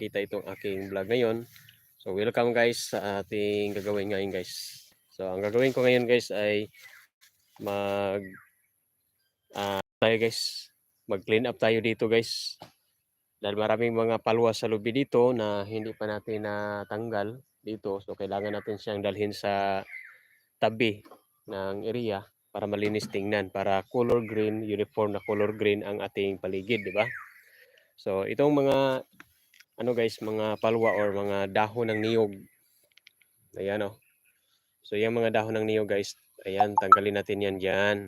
makita itong aking vlog ngayon. So welcome guys sa ating gagawin ngayon guys. So ang gagawin ko ngayon guys ay mag ah, tayo guys, mag clean up tayo dito guys. Dahil maraming mga palwa sa lobby dito na hindi pa natin natanggal dito. So kailangan natin siyang dalhin sa tabi ng area para malinis tingnan para color green, uniform na color green ang ating paligid, di ba? So itong mga ano guys, mga palwa or mga dahon ng niyog. Ayan oh. So yung mga dahon ng niyog guys, ayan, tanggalin natin yan diyan.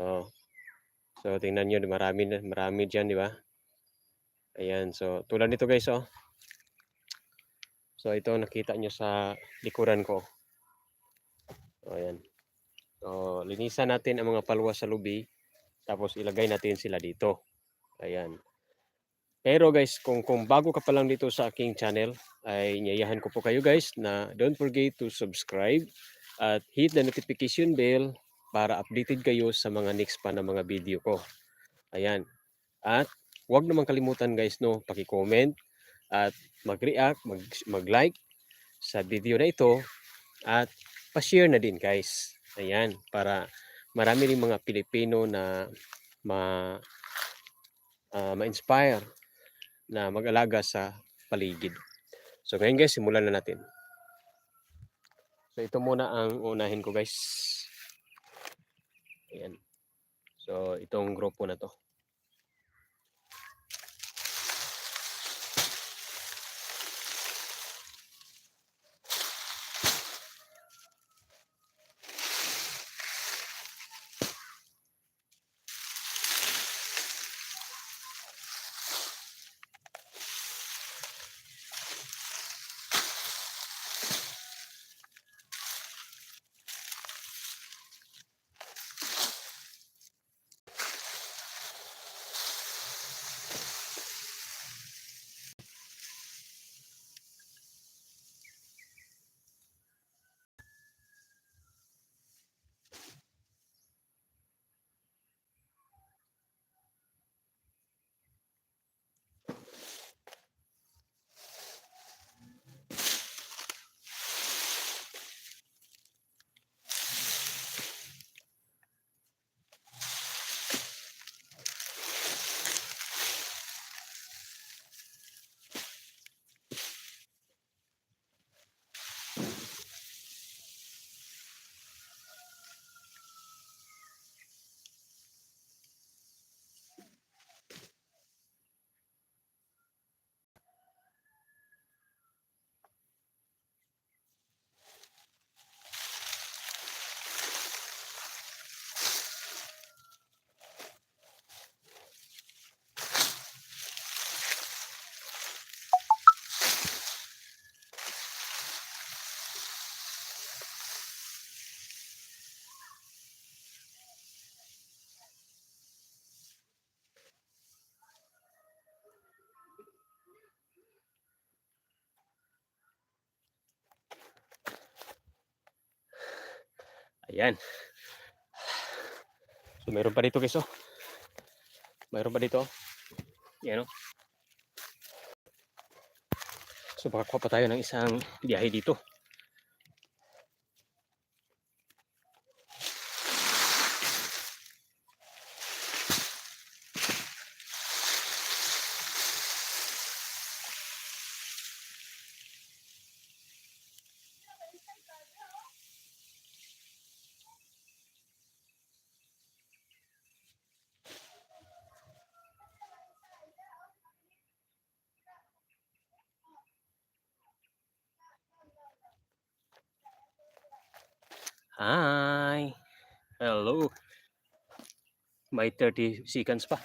Oh. So tingnan niyo, marami marami diyan, di ba? Ayan, so tulad nito guys oh. So ito nakita nyo sa likuran ko. O, ayan. So linisan natin ang mga palwa sa lubi tapos ilagay natin sila dito. Ayan. Pero guys, kung kung bago ka pa lang dito sa aking channel, ay nyayahan ko po kayo guys na don't forget to subscribe at hit the notification bell para updated kayo sa mga next pa na mga video ko. Ayan. At huwag naman kalimutan guys no, paki-comment at mag-react, mag- mag-like sa video na ito at pa-share na din guys. Ayan, para marami rin mga Pilipino na ma ah, ma-inspire na mag-alaga sa paligid. So ngayon guys, simulan na natin. So ito muna ang unahin ko guys. Ayan. So itong grupo na to. Ayan. So meron pa dito guys oh. Meron pa dito. Yan oh. So makakuha pa tayo ng isang biyahe dito. Hi. Hello. May 30 seconds pa.